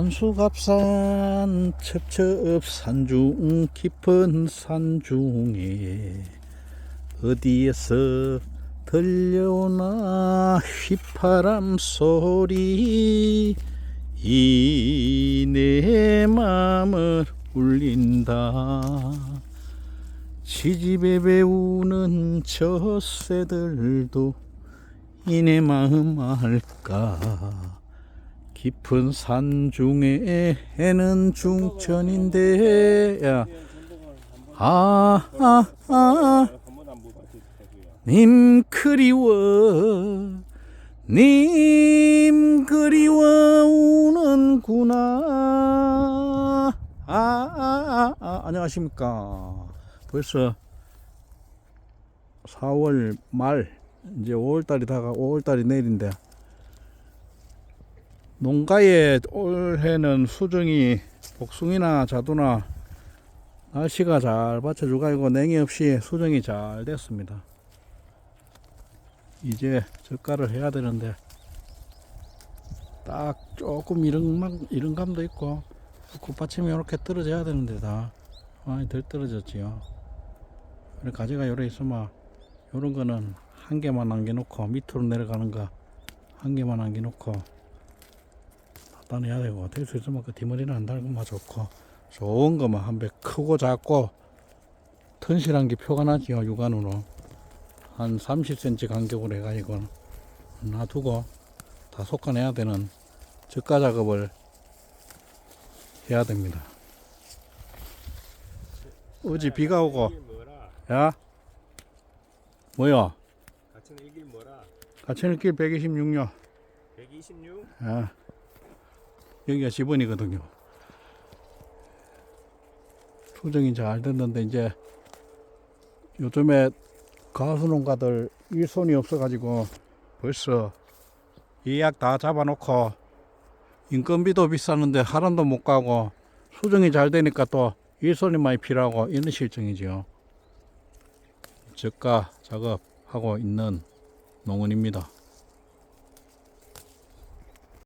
산수갑산 첩첩 산중 깊은 산중에 어디에서 들려오나 휘파람 소리. 이 내 맘을 울린다. 지지배배 우는 저 새들도 이내 마음 알까 깊은 산 중에 해는 중천인데 야. 아, 아, 아, 님 그리워. 님 그리워 우는구나. 아, 아, 아, 아 안녕하십니까. 벌써 4월 말 이제 5월달이 다가 5월달이 내일인데 농가에 올해는 수정이 복숭이나 자두나 날씨가 잘 받쳐주가지고 냉이 없이 수정이 잘 됐습니다. 이제 젓갈을 해야 되는데 딱 조금 이런 이런 감도 있고 꽃받침이 이렇게 떨어져야 되는데 다 많이 덜 떨어졌지요. 그래 가지가 요래 있으면 요런 거는 한 개만 남겨놓고 밑으로 내려가는 거 한 개만 남겨놓고 단단해야 되고 될수 있으면 그 뒷머리는 안 달고만 좋고. 좋은 거만 한 배 크고 작고 튼실한 게 표가 나지요 육안으로. 한 30cm 간격으로 해가지고 놔두고 다 솎아내야 되는 적가 작업을 해야 됩니다. 어제 비가 오고? 야 뭐야? 같은 일길 뭐라? 가천일길 126요. 126? 아, 여기가 지번이거든요. 수정이 잘 됐는데 이제 요즘에 가수 농가들 일손이 없어가지고 벌써 예약 다 잡아놓고 인건비도 비싸는데 하람도 못 가고 수정이 잘 되니까 또 일손이 많이 필요하고 이런 실정이지요. 저가 작업하고 있는 농원입니다.